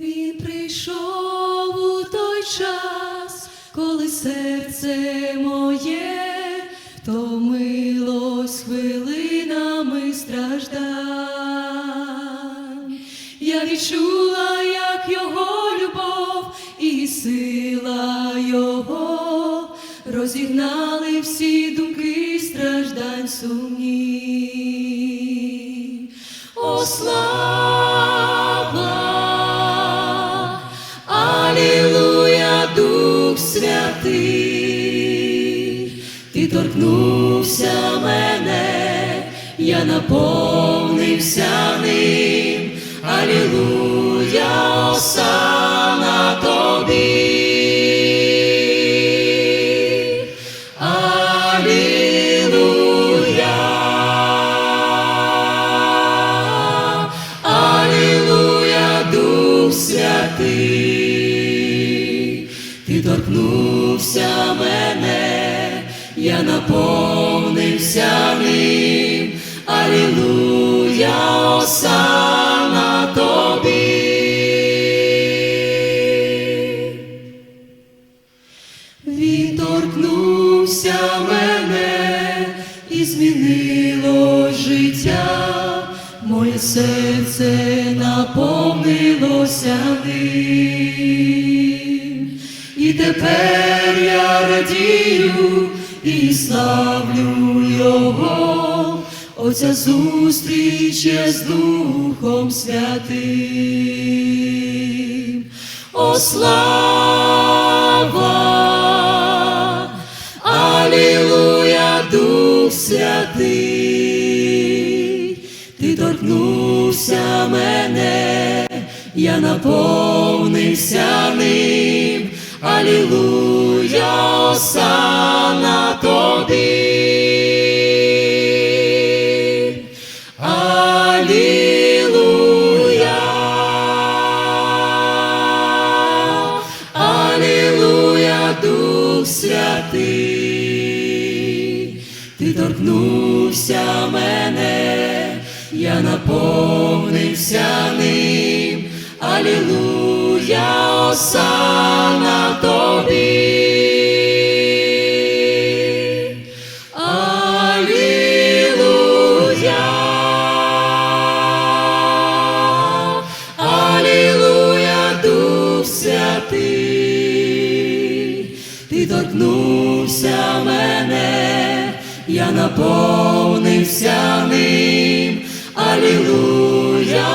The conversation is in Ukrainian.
Він прийшов у той час, коли серце моє втомилось хвилинами страждань. Я відчула, як його любов і сила його розігнали всі думки страждань сумні. О, слава! Дух Святий, Ти торкнувся мене, я наповнився ним. Алілуя, осана тобі. Алілуя, Алілуя, Дух Святий, Ти торкнувся мене, я наповнився ним. Алілуя, осана тобі. Він торкнувся мене і змінило життя, моє серце наповнилося ним. І тепер я радію і славлю Його, оця зустріч є з Духом Святим. О, слава! Алілуя, Дух Святий, Ти торкнувся мене, я наповнився. Алілуя, осана тобі. Алілуя, Алілуя, Дух Святий, Ти торкнувся мене, я наповнився ним. Алілуя, осана тобі. Алілуя, Алілуя, Дух Святий, Ти торкнувся мене, я наповнився ним. Алілуя,